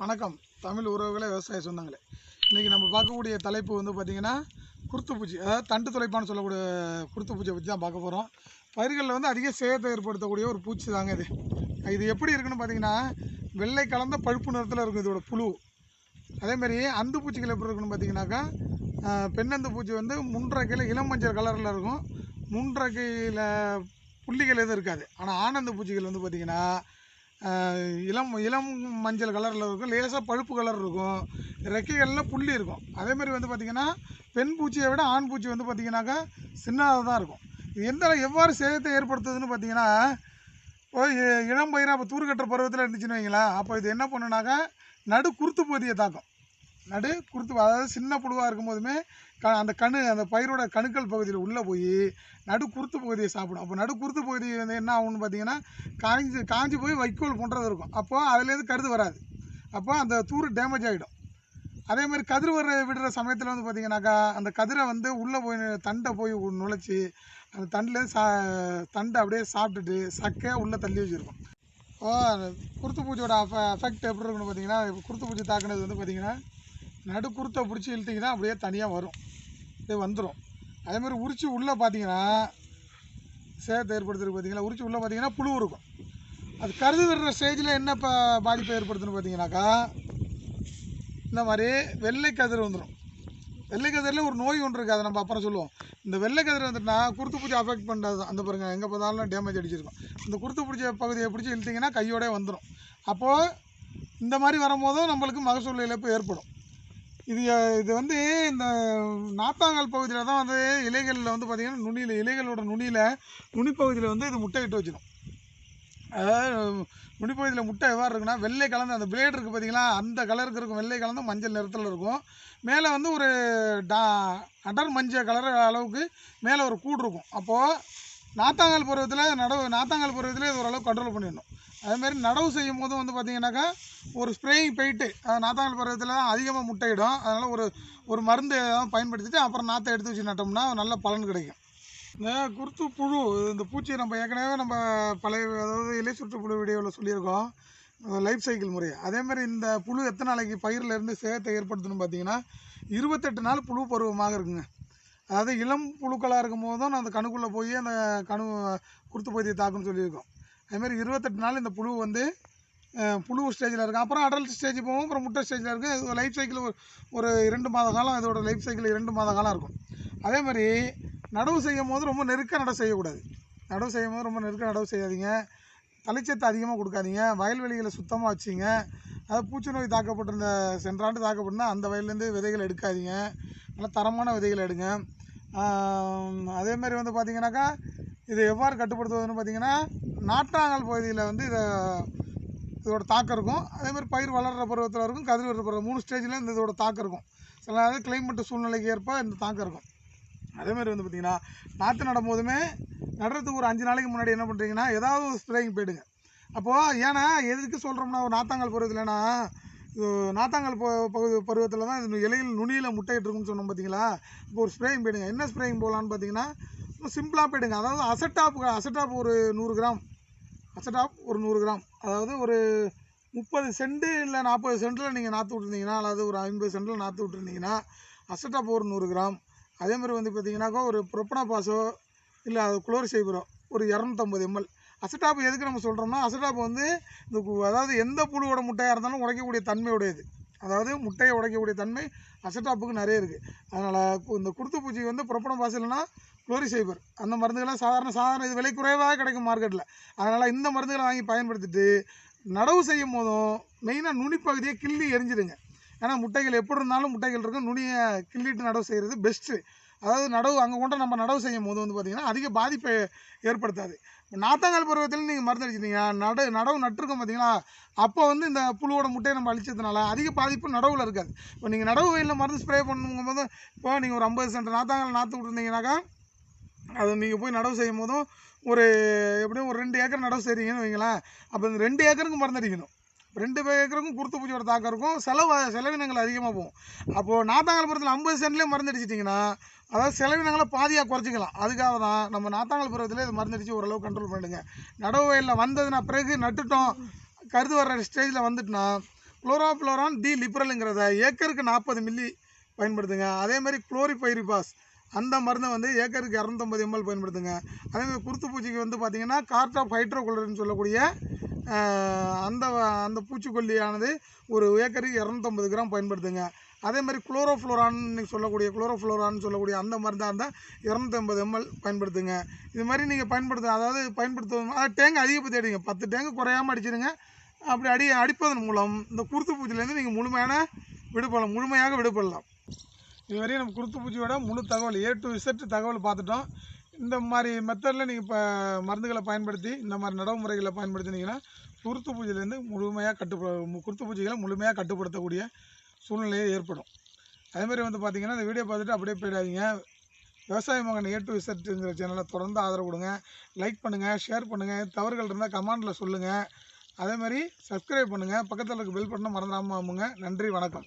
வணக்கம். தமிழ் உறவுகளை விவசாய சொந்தங்களே. இன்றைக்கி நம்ம பார்க்கக்கூடிய தலைப்பு வந்து பார்த்திங்கன்னா குருத்துப்பூச்சி அதாவது தண்டு துளைப்பான்னு சொல்லக்கூடிய குருத்துப்பூச்சியை பற்றி தான் பார்க்க போகிறோம் பயிர்களில் வந்து அதிக சேதத்தை ஏற்படுத்தக்கூடிய ஒரு பூச்சி தாங்க இது. இது எப்படி இருக்குன்னு பார்த்தீங்கன்னா வெள்ளை கலந்த பழுப்பு நிறத்தில் இருக்கும் இதோட புழு. அதேமாரி அந்து பூச்சிகள் எப்படி இருக்குன்னு பார்த்தீங்கன்னாக்கா பெண்ணந்து பூச்சி வந்து முன்றரைக்கையில் இளம் மஞ்சள் கலரில் இருக்கும். முன்றரைக்கையில் புள்ளிகள் எதுவும் இருக்காது. ஆனால் ஆனந்த பூச்சிகள் வந்து பார்த்திங்கன்னா இளம் இளம் மஞ்சள் கலரில் இருக்கும். லேசாக பழுப்பு கலர் இருக்கும். ரெக்கைகளில் புள்ளி இருக்கும். அதேமாதிரி வந்து பார்த்திங்கன்னா பெண் பூச்சியை விட ஆண் பூச்சி வந்து பார்த்திங்கனாக்கா சின்னதாக தான் இருக்கும். இது எந்த எவ்வாறு சேதத்தை ஏற்படுத்துதுன்னு பார்த்தீங்கன்னா இப்போ இ- இளம் பயிராக இப்போ தூர்கட்டுற பருவத்தில் இருந்துச்சுன்னு வைங்களேன். அப்போ இது என்ன பண்ணுனாக்கா நடு குருத்து பகுதியை தாக்கும். நடு குருத்து அதாவது சின்ன புழுவாக இருக்கும்போதுமே க அந்த கணு அந்த பயிரோட கணுக்கள் பகுதியில் உள்ளே போய் நடு குருத்து பகுதியை சாப்பிடும். அப்போ நடு குருத்து பகுதி வந்து என்ன ஆகும்னு பார்த்தீங்கன்னா காஞ்சி காஞ்சி போய் வைக்கோல் போன்றது இருக்கும். அப்போது அதுலேருந்து கருது வராது. அப்போ அந்த தூர் டேமேஜ் ஆகிடும் அதே மாதிரி கதிர் வர விடுற சமயத்தில் வந்து பார்த்தீங்கன்னாக்கா அந்த கதிரை வந்து உள்ளே போய் தண்டை போய் நுழைச்சி அந்த தண்டில் சா தண்டை அப்படியே சாப்பிட்டுட்டு சக்கையாக உள்ளே தள்ளி வச்சுருக்கும். குருத்து பூச்சியோட எஃபெக்ட் எப்படி இருக்குன்னு பார்த்தீங்கன்னா குருத்து பூஜை தாக்குனது வந்து பார்த்தீங்கன்னா நடு குருத்தை பிடிச்சி இழுத்தீங்கன்னா அப்படியே தனியாக வரும். அப்படியே வந்துடும் அதே மாதிரி உரிச்சு உள்ளே பார்த்தீங்கன்னா சேதத்தை ஏற்படுத்துறது பார்த்தீங்களா உரிச்சு உள்ளே பார்த்தீங்கன்னா புழு இருக்கும். அது கருது விடுற ஸ்டேஜில் என்ன இப்போ பாதிப்பை ஏற்படுத்துன்னு பார்த்தீங்கன்னாக்கா இந்த மாதிரி வெள்ளை கதிர் வந்துடும் வெள்ளை கதிரில் ஒரு நோய் ஒன்று இருக்குது அதை நம்ம அப்புறம் சொல்லுவோம். இந்த வெள்ளை கதிர் வந்துட்டுனா குருத்து பூச்சி அஃபெக்ட் பண்ணுறது அந்த பாருங்கள் எங்கே பார்த்தாலும் டேமேஜ் அடிச்சிருக்கும். இந்த குருத்து பிடிச்ச பகுதியை பிடிச்சி இழுத்தீங்கன்னா கையோடே வந்துடும் அப்போது இந்த மாதிரி வரும்போதும் நம்மளுக்கு மகசூல் இழப்பு ஏற்படும். இது இது வந்து இந்த நாத்தாங்கல் பகுதியில் தான் வந்து இலைகளில் வந்து பார்த்திங்கன்னா நுனியில் இலைகளோட நுனியில் நுனிப்பகுதியில் வந்து இது முட்டையிட்டு வச்சிடும். அதாவது நுனிப்பகுதியில் முட்டை எவ்வாறு இருக்குன்னா வெள்ளை கலந்து அந்த பிளேடு இருக்குது பார்த்தீங்களா அந்த கலருக்கு இருக்கும். வெள்ளை கலந்து மஞ்சள் நிறத்தில் இருக்கும். மேலே வந்து ஒரு டா அடர் மஞ்சள் கலர் அளவுக்கு மேலே ஒரு கூடு இருக்கும். அப்போது நாத்தாங்கல் பருவத்தில் நடவு நாத்தாங்கல் பருவத்தில் இது ஓரளவு கண்ட்ரோல் பண்ணிடணும். அதுமாரி நடவு செய்யும் போதும் வந்து பார்த்தீங்கன்னாக்கா ஒரு ஸ்ப்ரேயிங் போயிட்டு நாத்தாங்கல் பருவத்தில் தான் அதிகமாக முட்டையிடும். அதனால் ஒரு ஒரு மருந்து ஏதாவது பயன்படுத்திட்டு அப்புறம் நாற்றை எடுத்து வச்சு நட்டோம்னா நல்ல பலன் கிடைக்கும். இந்த குருத்து புழு இந்த பூச்சியை நம்ம ஏற்கனவே நம்ம பழைய அதாவது இலை சுற்று புழு வீடியோவில் சொல்லியிருக்கோம். லைஃப் சைக்கிள் முறை. அதேமாதிரி இந்த புழு எத்தனை நாளைக்கு பயிரில் இருந்து சேதத்தை ஏற்படுத்தணும்னு பார்த்தீங்கன்னா இருபத்தெட்டு நாள் புழு பருவமாக இருக்குங்க. அதாவது இளம் புழுக்களாக இருக்கும் நான் அந்த கணுக்குள்ளே போய் அந்த கணு குருத்து பகுதியை தாக்குன்னு சொல்லியிருக்கோம். அதுமாரி இருபத்தெட்டு நாள் இந்த புழு வந்து புழு ஸ்டேஜில் இருக்கும். அப்புறம் அடல்ட் ஸ்டேஜ் போகும் அப்புறம் முட்டை ஸ்டேஜில் இருக்கும். இது லைஃப் சைக்கிள் ஒரு ஒரு இரண்டு மாத காலம் இதோட லைஃப் சைக்கிள் இரண்டு மாத காலம் இருக்கும். அதே மாதிரி நடவு செய்யும் போது ரொம்ப நெருக்க நடவு செய்யக்கூடாது. நடவு செய்யும் போது ரொம்ப நெருக்க நடவு செய்யாதீங்க. தலைச்சத்தை அதிகமாக கொடுக்காதீங்க. வயல்வெளிகளை சுத்தமாக வச்சுங்க. அதாவது பூச்சி நோய் தாக்கப்பட்டிருந்த சென்றாண்டு தாக்கப்பட்டிருந்தா அந்த வயல்லேருந்து விதைகள் எடுக்காதீங்க. நல்லா தரமான விதைகள் எடுங்க. அதே மாதிரி வந்து பார்த்திங்கனாக்கா இதை எவ்வாறு கட்டுப்படுத்துவதுன்னு பார்த்தீங்கன்னா நாற்றாங்கல் பகுதியில் வந்து இதை இதோட தாக்கம் இருக்கும். அதே மாதிரி பயிர் வளர்கிற பருவத்தில் இருக்கும் கதிர் வர்ற பருவம். மூணு ஸ்டேஜில் இந்த இதோட தாக்கம் இருக்கும். சில நேரம் கிளைமேட் சூழ்நிலைக்கு ஏற்ப இந்த தாக்கம் இருக்கும். அதேமாதிரி வந்து பார்த்திங்கன்னா நாற்று நடும் போதுமே நடுறதுக்கு ஒரு அஞ்சு நாளைக்கு முன்னாடி என்ன பண்ணுறீங்கன்னா ஏதாவது ஒரு ஸ்ப்ரேயிங் போயிடுங்க. அப்போது ஏன்னா எதுக்கு சொல்கிறோம்னா ஒரு நாத்தாங்கல் பருவத்தில்னா இது நாத்தாங்கல் பகுதி பருவத்தில் தான் இது இலையில் நுனியில் முட்டையிட்டு இருக்குன்னு சொன்னோம் பார்த்தீங்களா இப்போ ஒரு ஸ்ப்ரேயிங் போயிடுங்க. என்ன ஸ்ப்ரேயிங் போகலான்னு பார்த்தீங்கன்னா சிம்பிளாக போயிடுங்க. அதாவது அசட்டாப்பு அசட்டாப் ஒரு நூறு கிராம். அசட்டாப் ஒரு நூறு கிராம். அதாவது ஒரு முப்பது சென்ட்டு இல்லை நாற்பது சென்ட்டில் நீங்கள் நாற்று விட்டுருந்தீங்கன்னா அல்லது ஒரு ஐம்பது சென்ட்டில் நாற்று விட்டுருந்தீங்கன்னா அசட்டாப் ஒரு நூறு கிராம். அதேமாதிரி வந்து பார்த்தீங்கன்னாக்கா ஒரு ப்ரொப்பனா பாசோ இல்லை அது குளோரி சைபரோ ஒரு இரநூத்தம்பது எம்எல். அசட்டாப் எதுக்கு நம்ம சொல்கிறோம்னா அசட்டாப் வந்து இந்த அதாவது எந்த புழுவோட முட்டையாக இருந்தாலும் உடைக்கக்கூடிய தன்மையுடையது. அதாவது முட்டையை உடைக்கக்கூடிய தன்மை அசட்டாப்புக்கு நிறைய இருக்குது அதனால் இந்த குருத்து பூச்சி வந்து புறப்படம் பாஸ் குளோரிசைபர் குளோரி சைபர் அந்த மருந்துகள்லாம் சாதாரண சாதாரண இது விலை குறைவாக கிடைக்கும் மார்க்கெட்டில் அதனால் இந்த மருந்துகளை வாங்கி பயன்படுத்திட்டு நடவு செய்யும் போதும் மெயினாக நுனிப்பகுதியை கிள்ளி எரிஞ்சிடுங்க. ஏன்னா முட்டைகள் எப்படி இருந்தாலும் முட்டைகள் இருக்கும் நுனியை கிள்ளிட்டு நடவு செய்கிறது பெஸ்ட்டு அதாவது நடவு அங்கே கொண்டு நம்ம நடவு செய்யும் போது வந்து பார்த்திங்கன்னா அதிக பாதிப்பை ஏற்படுத்தாது. நாத்தாங்கால் பருவத்தில் நீங்கள் மருந்து அடிச்சிட்டீங்க. நட நடவு நட்டுருக்கோம் பார்த்தீங்களா அப்போ வந்து இந்த புழுவோட முட்டையை நம்ம அழிச்சதுனால அதிக பாதிப்பு நடவில் இருக்காது. இப்போ நீங்கள் நடவு வயலில் மருந்து ஸ்ப்ரே பண்ணும்போது இப்போ நீங்கள் ஒரு ஐம்பது சென்ட் நாத்தாங்கால் நாற்று விட்டுருந்தீங்கனாக்கா அது நீங்கள் போய் நடவு செய்யும் போதும் ஒரு எப்படியும் ஒரு ரெண்டு ஏக்கர் நடவு செய்கிறீங்கன்னு வைங்களேன். அப்போ இந்த ரெண்டு ஏக்கருக்கு மருந்து அடிக்கணும். ரெண்டு ஏக்கருக்கும் குருத்து பூச்சியோட தாக்கம் இருக்கும். செலவு செலவினங்கள் அதிகமாக போகும். அப்போது நாத்தாங்கல்புரத்தில் ஐம்பது சென்ட்லேயே மருந்து அடிச்சிட்டிங்கன்னா அதாவது செலவினங்களை பாதியாக குறைச்சிக்கலாம். அதுக்காக தான் நம்ம நாத்தாங்கல் பருவத்தில் இது மருந்து ஓரளவு கண்ட்ரோல் பண்ணிடுங்க நடவு வயலில் வந்ததுன்னா பிறகு நட்டுட்டோம் கருது வர்ற ஸ்டேஜில் வந்துட்டுனா குளோராஃப்ளோரான் டி லிப்ரலுங்கிறத ஏக்கருக்கு நாற்பது மில்லி பயன்படுத்துங்க. அதே மாதிரி குளோரிபைரிபாஸ் அந்த மருந்தை வந்து ஏக்கருக்கு இரநூத்தம்பது எம்எல் பயன்படுத்துங்க. அதேமாதிரி குருத்து பூச்சிக்கு வந்து பார்த்தீங்கன்னா கார்ட் ஆஃப் ஹைட்ரோகுளர்னு சொல்லக்கூடிய அந்த அந்த பூச்சிக்கொல்லியானது ஒரு ஏக்கருக்கு இரநூத்தம்பது கிராம் பயன்படுத்துங்க அதே மாதிரி குளோரோஃப்ளோரான்னு சொல்லக்கூடிய குளோரோஃப்ளோரான்னு சொல்லக்கூடிய அந்த மருந்தாக இருந்தால் இரநூத்தம்பது எம்எல் பயன்படுத்துங்க இது மாதிரி நீங்கள் பயன்படுத்த அதாவது பயன்படுத்தும் டேங்க் அதிகப்படுத்தி அடிங்க. பத்து டேங்கு குறையாமல் அடிச்சிடுங்க. அப்படி அடி அடிப்பதன் மூலம் இந்த குருத்து பூச்சிலேருந்து நீங்கள் முழுமையான விடுபடலாம் முழுமையாக விடுபடலாம். இதுவரையும் நம்ம குருத்து பூச்சியோட முழு தகவல் ஏ டு இசட்டு தகவல் பார்த்துட்டோம். இந்த மாதிரி மெத்தடில் நீங்கள் இப்போ மருந்துகளை பயன்படுத்தி இந்த மாதிரி நடைமுறைகளை பயன்படுத்தினீங்கன்னா குருத்து பூஜையிலேருந்து முழுமையாக கட்டுப்பட குருத்து பூஜைகளை முழுமையாக கட்டுப்படுத்தக்கூடிய சூழ்நிலையே ஏற்படும். அதேமாதிரி வந்து பார்த்தீங்கன்னா இந்த வீடியோ பார்த்துட்டு அப்படியே போயிடாதீங்க. விவசாய மகன் ஏ டு விசட்டுங்கிற சேனலை தொடர்ந்து ஆதரவு கொடுங்க. லைக் பண்ணுங்கள் ஷேர் பண்ணுங்கள் தவறுகள் இருந்தால் கமெண்டில் சொல்லுங்கள் அதே மாதிரி சப்ஸ்கிரைப் பண்ணுங்கள் பக்கத்தில் இருக்க பெல் பட்டனை மறந்துடாமல் நன்றி வணக்கம்.